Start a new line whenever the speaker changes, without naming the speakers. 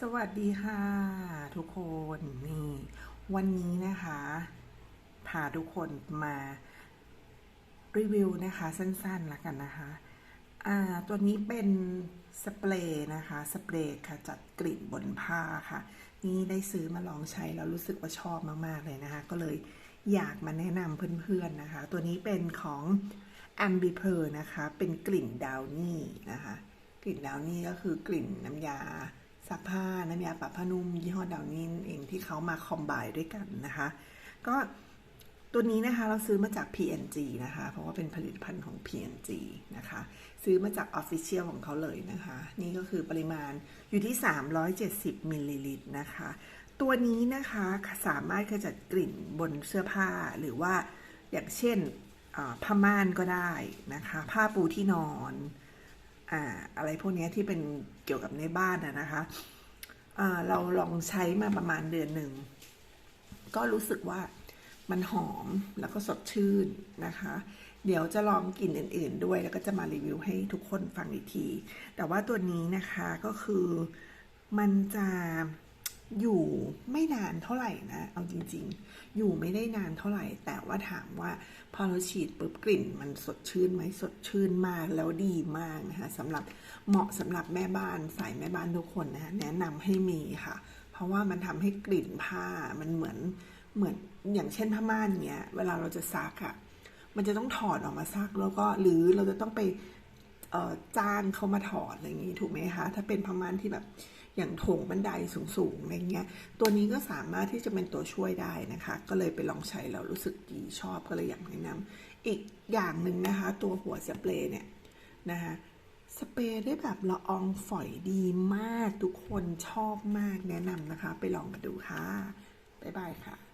สวัสดีค่ะ ทุกคนนี่วันนี้นะคะพาทุกคนมารีวิวนะคะสั้นๆแล้วกันนะคะอ่าตัวนี้เป็นสเปรย์นะคะสเปรย์ค่ะจัดกลิ่นบนผ้าค่ะ นี่ได้ซื้อมาลองใช้แล้วรู้สึกว่าชอบมากๆเลยนะคะ ก็เลยอยากมาแนะนำเพื่อนๆนะคะ ตัวนี้เป็นของ a m b i p e r นะคะ เป็นกลิ่นดาวนี่นะคะ กลิ่นดาวนี่ก็คือกลิ่นน้ำยา ซักผ้าน้ำยาปรับผ้านุ่มยี่ห้อดาวนี่เองที่เขามาคอมไบด้วยกันนะคะ ก็ตัวนี้นะคะเราซื้อมาจาก PNG นะคะ เพราะว่าเป็นผลิตภัณฑ์ของ PNG นะคะ ซื้อมาจาก Official ของเขาเลยนะคะ นี่ก็คือปริมาณอยู่ที่ 370มิลลิลิตรนะคะ ตัวนี้นะคะสามารถขจัดกลิ่นบนเสื้อผ้าหรือว่าอย่างเช่นผ้าม่านก็ได้นะคะ ผ้าปูที่นอน อ่าอะไรพวกนี้ที่เป็นเกี่ยวกับในบ้านนะคะอ่าเราลองใช้มาประมาณเดือนหนึ่ง ก็รู้สึกว่ามันหอมแล้วก็สดชื่นนะคะ เดี๋ยวจะลองกลิ่นอื่น ๆ ด้วย แล้วก็จะมารีวิวให้ทุกคนฟังอีกที แต่ว่าตัวนี้นะคะก็คือมันจะ อยู่ไม่นานเท่าไหร่นะ เอาจริง ๆ อยู่ไม่ได้นานเท่าไหร่ แต่ว่าถามว่าพอเราฉีดปุ๊บกลิ่นมันสดชื่นไหมสดชื่นมากแล้วดีมากนะคะสำหรับเหมาะสำหรับแม่บ้านสายแม่บ้านทุกคนนะะแนะนำให้มีค่ะ เพราะว่ามันทำให้กลิ่นผ้ามันเหมือนเหมือนอย่างเช่นผ้าม่านเนี้ยเวลาเราจะซักอะ่ะมันจะต้องถอดออกมาซักแล้วก็หรือเราจะต้องไปจ้างเขามาถอดอะไรอย่างนี้ถูกไหมคะถ้าเป็นผ้าม่านที่แบบ อย่างโถงบันไดสูงๆอะไรเงี้ย ตัวนี้ก็สามารถที่จะเป็นตัวช่วยได้นะคะ ก็เลยไปลองใช้แล้วรู้สึกดีชอบก็เลยอยากแนะนำอีกอย่างหนึ่งนะคะ ตัวหัวสเปรย์เนี่ยนะคะสเปรย์ได้แบบละอองฝอยดีมาก ทุกคนชอบมากแนะนำนะคะ ไปลองมาดูค่ะ บ๊ายบายค่ะ